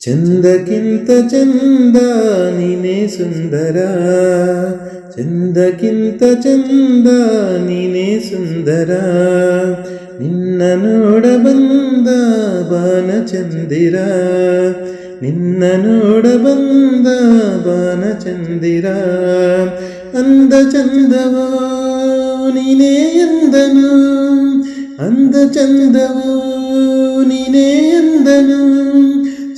ಚಂದಕ್ಕಿಂತ ಚಂದ ನೀನೇ ಸುಂದರ ಚಂದಕ್ಕಿಂತ ಚಂದ ನೀನೇ ಸುಂದರ ನಿನ್ನ ನೋಡ ಬಂದ ಬಾನ ಚಂದಿರ ನಿನ್ನ ನೋಡ ಬಂದ ಬಾನ ಚಂದಿರ ಅಂದ ಚಂದವೋ ನೀನೇ ಎಂದನು ಅಂದ ಚಂದವೋ ನೀನೇ ಎಂದನು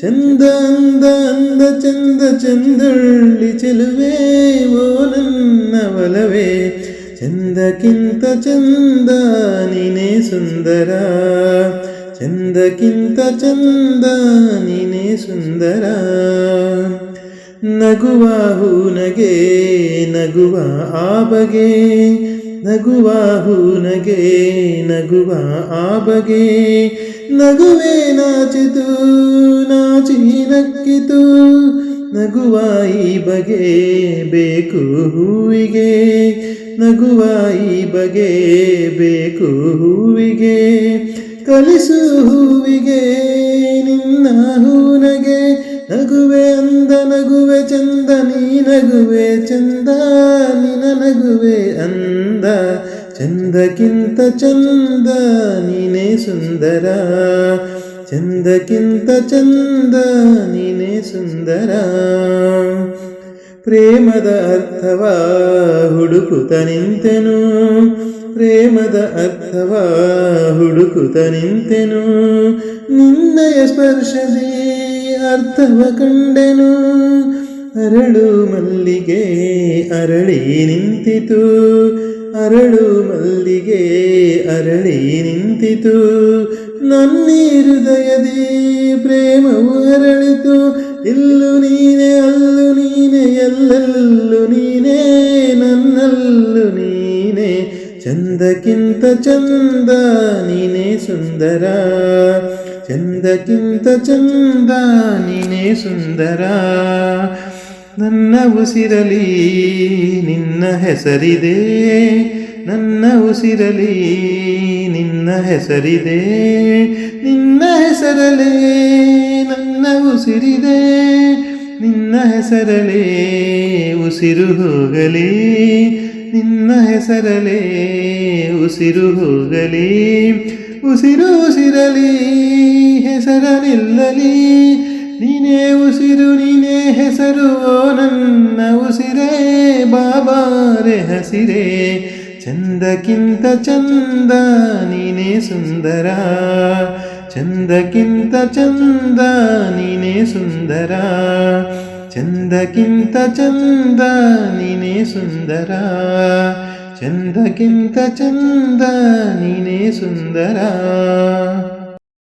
ಚಂದ ಅಂದ ಅಂದ ಚಂದ ಚಂದಳ್ಳಿ ಚೆಲುವೆ ಓ ನನ್ನ ಒಲವೇ. ಚಂದಕ್ಕಿಂತ ಚಂದ ನೀನೇ ಸುಂದರ. ಚಂದಕ್ಕಿಂತ ಚಂದ ನೀನೇ ಸುಂದರ. ನಗುವ ಹೂನಗೆ, ನಗುವ ಆ ಬಗೆ ನಗುವ ಹೂನಗೆ, ನಗುವ ಆ ಬಗೆ ನಗುವೆ ನಾಚಿತು, ನಾಚಿ ನಕ್ಕಿತು. ನಗುವ ಈ ಬಗೆ ಬೇಕು ಹೂವಿಗೆ. ನಗುವ ಈ ಬಗೆ ಬೇಕು ಹೂವಿಗೆ. ಕಲಿಸು ಹೂವಿಗೆ ನಿನ್ನ ಹೂನಗೆ. ನಗುವೆ ಅಂದ, ನಗುವೆ ಚಂದ, ನೀ ನಗುವೆ ಚಂದ ನಿನ ನಗುವೆ ಅಂದ. ಚಂದಕ್ಕಿಂತ ಚಂದ ನೀನೇ ಸುಂದರ. ಚಂದಕ್ಕಿಂತ ಚಂದ ನೀನೇ ಸುಂದರ. ಪ್ರೇಮದ ಅರ್ಥವ ಹುಡುಕುತ ನಿಂತೆನು. ಪ್ರೇಮದ ಅರ್ಥವ ಹುಡುಕುತ ನಿಂತೆನು. ನಿನ್ನಯ ಸ್ಪರ್ಶದಿ ಅರ್ಥವ ಕಂಡೆನು. ಅರಳು ಮಲ್ಲಿಗೆ ಅರಳಿ ನಿಂತಿತು. ಅರಳು ಮಲ್ಲಿಗೆ ಅರಳಿ ನಿಂತಿತು. ನನ್ನ ಹೃದಯದಿ ಪ್ರೇಮವು ಅರಳಿತು. ಇಲ್ಲು ನೀನೆ, ಅಲ್ಲು ನೀನೆ, ಎಲ್ಲೆಲ್ಲು ನೀನೇ, ನನ್ನಲ್ಲು ನೀನೆ. ಚಂದಕ್ಕಿಂತ ಚಂದ ನೀನೇ ಸುಂದರ. ಚಂದಕ್ಕಿಂತ ಚಂದ ನೀನೇ ಸುಂದರ. ನನ್ನ ಉಸಿರಲಿ ನಿನ್ನ ಹೆಸರಿದೆ. ನನ್ನ ಉಸಿರಲಿ ನಿನ್ನ ಹೆಸರಿದೆ. ನಿನ್ನ ಹೆಸರಲೇ ನನ್ನ ಉಸಿರಿದೆ. ನಿನ್ನ ಹೆಸರಲೇ ಉಸಿರು ಹೋಗಲಿ. ನಿನ್ನ ಹೆಸರಲೇ ಉಸಿರು ಹೋಗಲಿ. ಉಸಿರು ಉಸಿರಲಿ ಹೆಸರ ನಿಲ್ಲಲಿ ನೀನೇ ಉಸಿರು, ನೀನೇ ಹೆಸರು, ಓ ನನ್ನ ಉಸಿರೇ, ಬಾಬಾರೆ ಹಸಿರೇ. ಚಂದಕ್ಕಿಂತ ಚಂದ, ನೀನೇ ಸುಂದರ. ಚಂದಕ್ಕಿಂತ ಚಂದ, ನೀನೇ ಸುಂದರ. ಚಂದಕ್ಕಿಂತ ಚಂದ, ನೀನೇ ಸುಂದರ. ಚಂದಕ್ಕಿಂತ ಚಂದ, ನೀನೇ ಸುಂದರ.